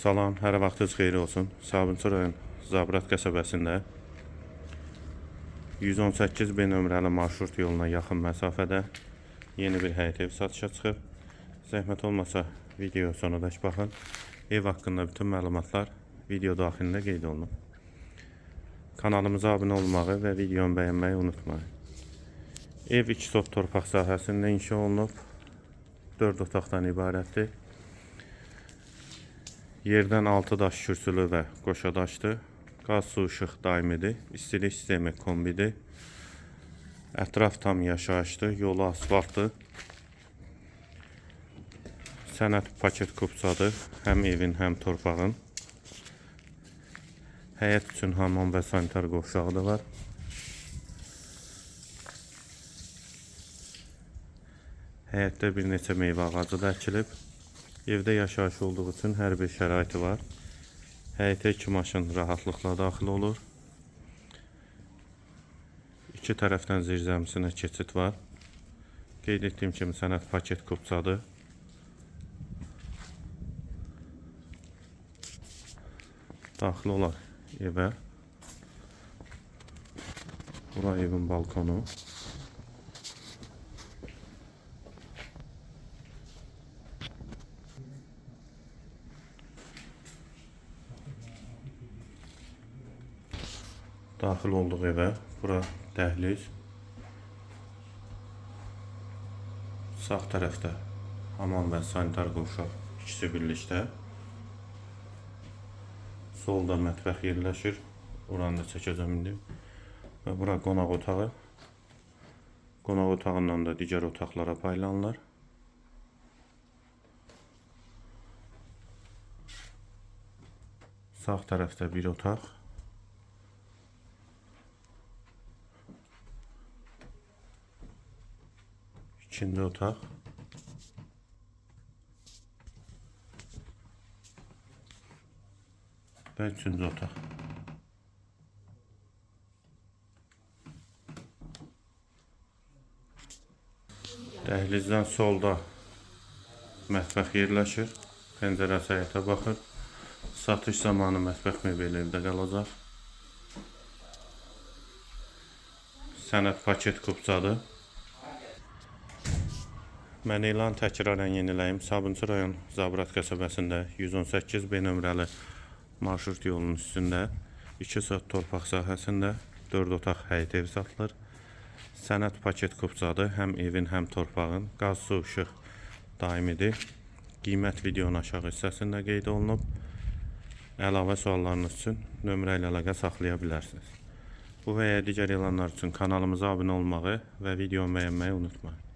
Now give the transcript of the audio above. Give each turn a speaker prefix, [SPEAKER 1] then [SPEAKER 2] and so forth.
[SPEAKER 1] Salam, hər vaxtınız xeyir olsun. Sabunçu rayon Zabrat qəsəbəsində 118 B nömrəli marşrut yoluna yaxın məsafədə yeni bir həyət ev satışa çıxıb. Zəhmət olmasa video sonadək baxın. Ev haqqında bütün məlumatlar video daxilində qeyd olunub. Kanalımıza abunə olmağı və videonu bəyənməyi unutmayın. Ev 2 sot torpaq sahəsində inşa olunub. 4 otaqdan ibarətdir. Yerdən 6 daş kürsülü və qoşa daşdır. Qaz, su, işıq daimidir. İstilik sistemi kombidir. Ətraf tam yaşayışdır. Yolu asfaltdır. Sənəd paket kupçadır. Həm evin, həm torpağın. Həyət üçün hamam və sanitar qovşağı da var. Həyətdə bir neçə meyvə ağacı da əkilib. Evdə yaşayış olduğu üçün hər bir şəraiti var. Həyətə iki maşın rahatlıqla daxil olur. İki tərəfdən zirzəmisinə keçid var. Qeyd etdiyim kimi sənəd paket kupçadır. Daxil olar evə. Bura evin balkonu. Daxil olduq evə. Bura dəhliz. Sağ tərəfdə hamam və sanitar qovşaq ikisi birlikdə. Solda mətbəx yerləşir. Oranı da çəkəcəm indi. Və bura qonaq otağı. Qonaq otağından da digər otaqlara paylanırlar. Sağ tərəfdə bir otaq. İkinci otaq. Və üçüncü otaq. Dəhlizdən solda mətbəx yerləşir. Pəncərəsi həyətə baxır. Satış zamanı mətbəx mebeli evdə qalacaq. Sənəd paket kupçadır. Mən elan təkrarən yeniləyim. Sabunçu rayon Zabrat qəsəbəsində 118 B nömrəli marşrut yolunun üstündə 2 sot torpaq sahəsində 4 otaq həyət ev satılır. Sənəd paket kupçadır. Həm evin, həm torpağın. Qaz, su, işıq daimidir. Qiymət videonun aşağı hissəsində qeyd olunub. Əlavə suallarınız üçün nömrə ilə əlaqə saxlaya bilərsiniz. Bu və ya digər elanlar üçün kanalımıza abunə olmağı və videomu bəyənməyi unutmayın.